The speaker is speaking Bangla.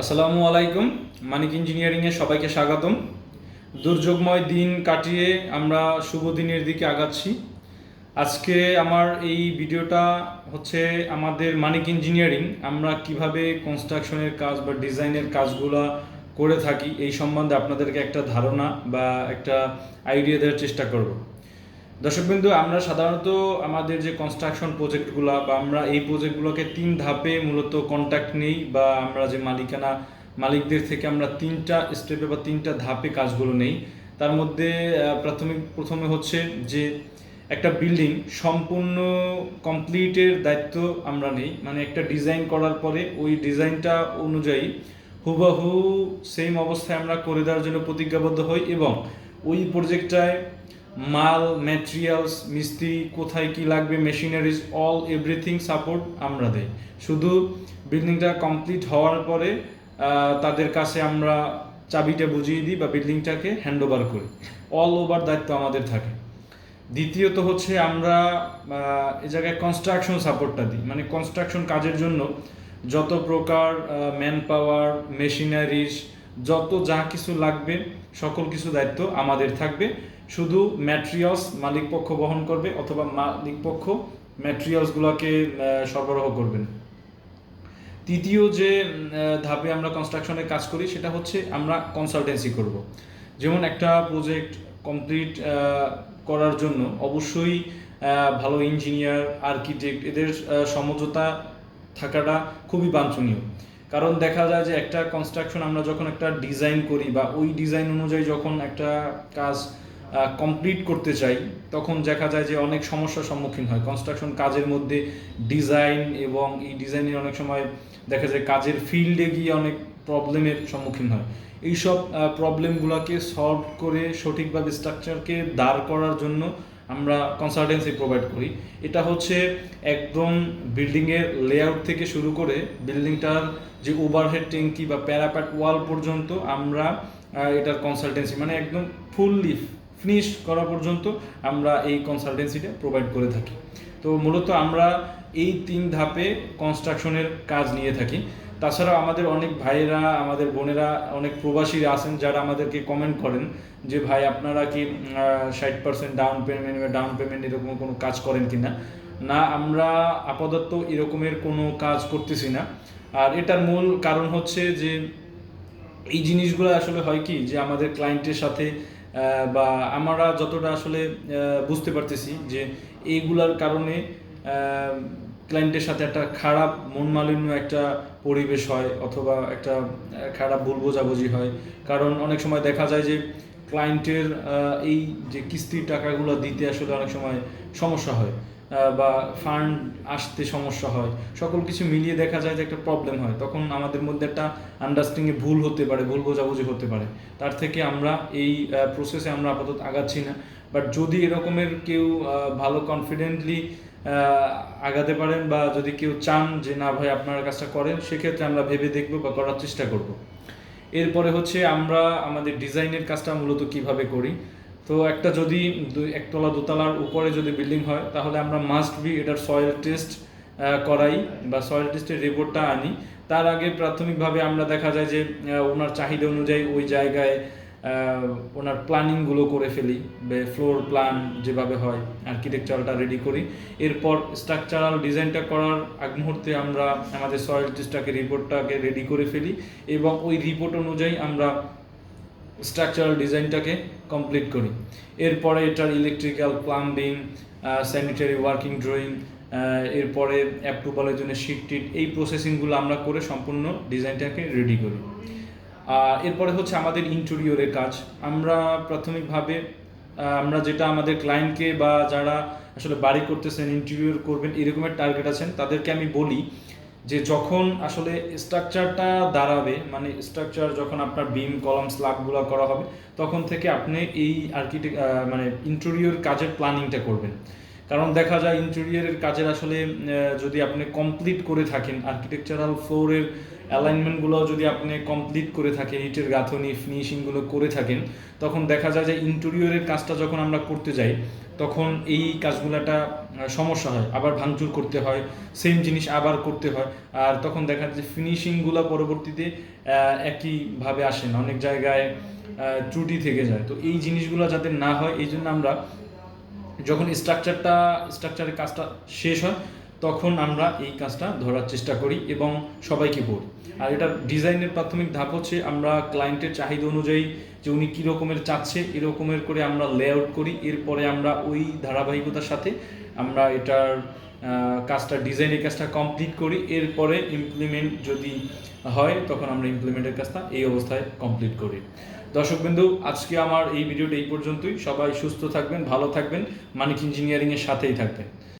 আসসালামু আলাইকুম। মানিক ইঞ্জিনিয়ারিংয়ে সবাইকে স্বাগতম। দুর্যোগময় দিন কাটিয়ে আমরা শুভ দিনের দিকে আগাচ্ছি। আজকে আমার এই ভিডিওটা হচ্ছে আমাদের মানিক ইঞ্জিনিয়ারিং। আমরা কীভাবে কনস্ট্রাকশনের কাজ বা ডিজাইনের কাজগুলো করে থাকি এই সম্বন্ধে আপনাদেরকে একটা ধারণা বা একটা আইডিয়া দেওয়ার চেষ্টা করব। দর্শকবিন্দু, আমরা সাধারণত আমাদের যে কনস্ট্রাকশন প্রজেক্টগুলো বা আমরা এই প্রজেক্টগুলোকে তিন ধাপে মূলত কন্ট্যাক্ট নেই বা আমরা যে মালিকানা মালিকদের থেকে আমরা তিনটা স্টেপে বা তিনটা ধাপে কাজগুলো নেই। তার মধ্যে প্রাথমিক প্রথমে হচ্ছে যে একটা বিল্ডিং সম্পূর্ণ কমপ্লিটের দায়িত্ব আমরা নেই। মানে একটা ডিজাইন করার পরে ওই ডিজাইনটা অনুযায়ী হুবহু সেম অবস্থায় আমরা করে দেওয়ার জন্য প্রতিজ্ঞাবদ্ধ হই এবং ওই প্রজেক্টটায় মাল ম্যাটেরিয়ালস মিস্ত্রি, কোথায় কি লাগবে মেশিনারিজ অল এভরিথিং সাপোর্ট আমরা দেই। শুধু বিল্ডিংটা কমপ্লিট হওয়ার পরে তাদের কাছে আমরা চাবিটা বুঝিয়ে দিই বা বিল্ডিংটাকে হ্যান্ড ওভার করি। অল ওভার দায়িত্ব আমাদের থাকে। দ্বিতীয়ত হচ্ছে আমরা এ জায়গায় কনস্ট্রাকশন সাপোর্টটা দিই। মানে কনস্ট্রাকশন কাজের জন্য যত প্রকার ম্যান পাওয়ার মেশিনারিজ যত যা কিছু লাগবে, সকল কিছু দায়িত্ব আমাদের থাকবে। শুধু ম্যাটেরিয়ালস মালিক পক্ষ বহন করবে অথবা মালিক পক্ষ ম্যাটেরিয়ালসগুলোকে সরবরাহ করবেন তৃতীয় যে ধাপে আমরা কনস্ট্রাকশনের কাজ করি সেটা হচ্ছে আমরা কনসালটেন্সি করব। যেমন একটা প্রজেক্ট কমপ্লিট করার জন্য অবশ্যই ভালো ইঞ্জিনিয়ার আর্কিটেক্ট এদের সমঝোতা থাকাটা খুবই বাঞ্ছনীয়। কারণ দেখা যায় যে একটা কনস্ট্রাকশন আমরা যখন একটা ডিজাইন করি বা ওই ডিজাইন অনুযায়ী যখন একটা কাজ কমপ্লিট করতে চাই, তখন দেখা যায় যে অনেক সমস্যার সম্মুখীন হয়। কনস্ট্রাকশন কাজের মধ্যে ডিজাইন এবং এই ডিজাইনের অনেক সময় দেখা যায় কাজের ফিল্ডে গিয়ে অনেক প্রবলেমের সম্মুখীন হয়। এইসব প্রবলেমগুলোকে সলভ করে সঠিকভাবে স্ট্রাকচারকে দাঁড় করার জন্য আমরা কনসালটেন্সি প্রোভাইড করি। এটা হচ্ছে একদম বিল্ডিংয়ের লেআউট থেকে শুরু করে বিল্ডিংটার যে ওভারহেড ট্যাঙ্কি বা প্যারাপ্যাট ওয়াল পর্যন্ত আমরা এটার কনসালটেন্সি মানে একদম ফুললি ফিনিশ করা পর্যন্ত আমরা এই কনসালটেন্সিটা প্রোভাইড করে থাকি। তো মূলত আমরা এই তিন ধাপে কনস্ট্রাকশনের কাজ নিয়ে থাকি। তাছাড়া আমাদের অনেক ভাইয়েরা, আমাদের বোনেরা, অনেক প্রবাসীরা আছেন যারা আমাদেরকে কমেন্ট করেন যে, ভাই, আপনারা কি ষাট পার্সেন্ট ডাউন পেমেন্ট বা ডাউন পেমেন্ট এরকম কোনো কাজ করেন কিনা? না না আমরা আপাতত এরকমের কোনো কাজ করতেছি না। আর এটার মূল কারণ হচ্ছে যে, এই জিনিসগুলো আসলে হয় কি? যে, আমাদের ক্লায়েন্টের সাথে বা আমরা যতটা আসলে বুঝতে পারতেছি যে এইগুলার কারণে ক্লায়েন্টের সাথে একটা খারাপ মন মালিন্য একটা পরিবেশ হয় অথবা একটা খারাপ ভুল বোঝাবুঝি হয়। কারণ অনেক সময় দেখা যায় যে ক্লায়েন্টের এই যে কিস্তির টাকাগুলো দিতে আসলে অনেক সময় সমস্যা হয়। বা ফান্ড আসতে সমস্যা হয়, সকল কিছু মিলিয়ে দেখা যায় যে একটা প্রবলেম হয়। তখন আমাদের মধ্যে একটা আন্ডারস্ট্যান্ডিংয়ে ভুল হতে পারে, ভুল বোঝাবুঝি হতে পারে। তার থেকে আমরা এই প্রসেসে আমরা আপাতত আগাচ্ছি না। বাট যদি এরকমের কেউ ভালো কনফিডেন্টলি আগাতে পারেন বা যদি কেউ চান যে না ভাই আপনারা কাজটা করেন, সেক্ষেত্রে আমরা ভেবে দেখব বা করার চেষ্টা করব। এরপরে হচ্ছে আমরা আমাদের ডিজাইনের কাজটা মূলত কীভাবে করি? তো একটা যদি একতলা দোতলার উপরে যদি বিল্ডিং হয়, তাহলে আমরা মাস্ট বি এটার সয়েল টেস্ট করাই বা সয়েল টেস্টের রিপোর্টটা আনি। তার আগে প্রাথমিকভাবে আমরা দেখা যায় যে ওনার চাহিদা অনুযায়ী ওই জায়গায় ওনার প্ল্যানিংগুলো করে ফেলি ফ্লোর প্ল্যান যেভাবে হয় আর্কিটেকচারটা রেডি করি। এরপর স্ট্রাকচারাল ডিজাইনটা করার আগ মুহূর্তে আমরা আমাদের সয়েল টেস্টটাকে রিপোর্টটাকে রেডি করে ফেলি এবং ওই রিপোর্ট অনুযায়ী আমরা স্ট্রাকচারাল ডিজাইনটাকে কমপ্লিট করি। এরপরে এটার electrical plumbing sanitary working drawing এরপরে অ্যাপ্রুভালের জন্য শিট এই প্রসেসিংগুলো আমরা করে সম্পূর্ণ ডিজাইনটাকে রেডি করি। এরপরে হচ্ছে আমাদের ইন্টেরিয়রের কাজ। আমরা প্রাথমিকভাবে আমরা যেটা আমাদের ক্লায়েন্টকে বা যারা আসলে বাড়ি করতেছেন ইন্টেরিয়র করবেন এরকমের টার্গেট আছেন, তাদেরকে আমি বলি যে যখন আসলে স্ট্রাকচারটা দাঁড়াবে মানে স্ট্রাকচার যখন আপনার বিম কলাম স্ল্যাবগুলো করা হবে, তখন থেকে আপনি এই আর্কিটেক্ট মানে ইন্টেরিয়র কাজের প্ল্যানিংটা করবেন। কারণ দেখা যায় ইন্টেরিয়রের কাজের আসলে যদি আপনি কমপ্লিট করে থাকেন আর্কিটেকচারাল ফ্লোরের অ্যালাইনমেন্টগুলো যদি আপনি কমপ্লিট করে থাকেন ইটের গাঁথনি ফিনিশিংগুলো করে থাকেন তখন দেখা যায় যে ইন্টেরিয়রের কাজটা যখন আমরা করতে যাই তখন এই কাজগুলো একটা আহ, সমস্যা হয়। আবার ভাঙচুর করতে হয় সেম জিনিস আবার করতে হয়। আর তখন দেখা যায় যে ফিনিশিংগুলো পরবর্তীতে একইভাবে আসে না। অনেক জায়গায় ত্রুটি থেকে যায়। তো এই জিনিসগুলো যাতে না হয় এই জন্য আমরা যখন স্ট্রাকচারটা স্ট্রাকচারের কাজটা শেষ হয়, তখন আমরা এই কাজটা ধরার চেষ্টা করি এবং সবাইকে বলি। আর এটার ডিজাইনের প্রাথমিক ধাপ হচ্ছে আমরা ক্লায়েন্টের চাহিদা অনুযায়ী যে উনি কী রকমের চাচ্ছে এরকমের করে আমরা লেআউট করি। এরপরে আমরা ওই ধারাবাহিকতার সাথে আমরা এটার কাজটা ডিজাইনের কাজটা কমপ্লিট করি। এরপরে ইমপ্লিমেন্ট যদি হয়, তখন আমরা ইমপ্লিমেন্টের কাজটা এই অবস্থায় কমপ্লিট করি। দর্শকবিন্দু আজকে আমার এই ভিডিওটা এই পর্যন্তই। সবাই সুস্থ থাকবেন, ভালো থাকবেন। মানিক ইঞ্জিনিয়ারিংয়ের সাথেই থাকবেন।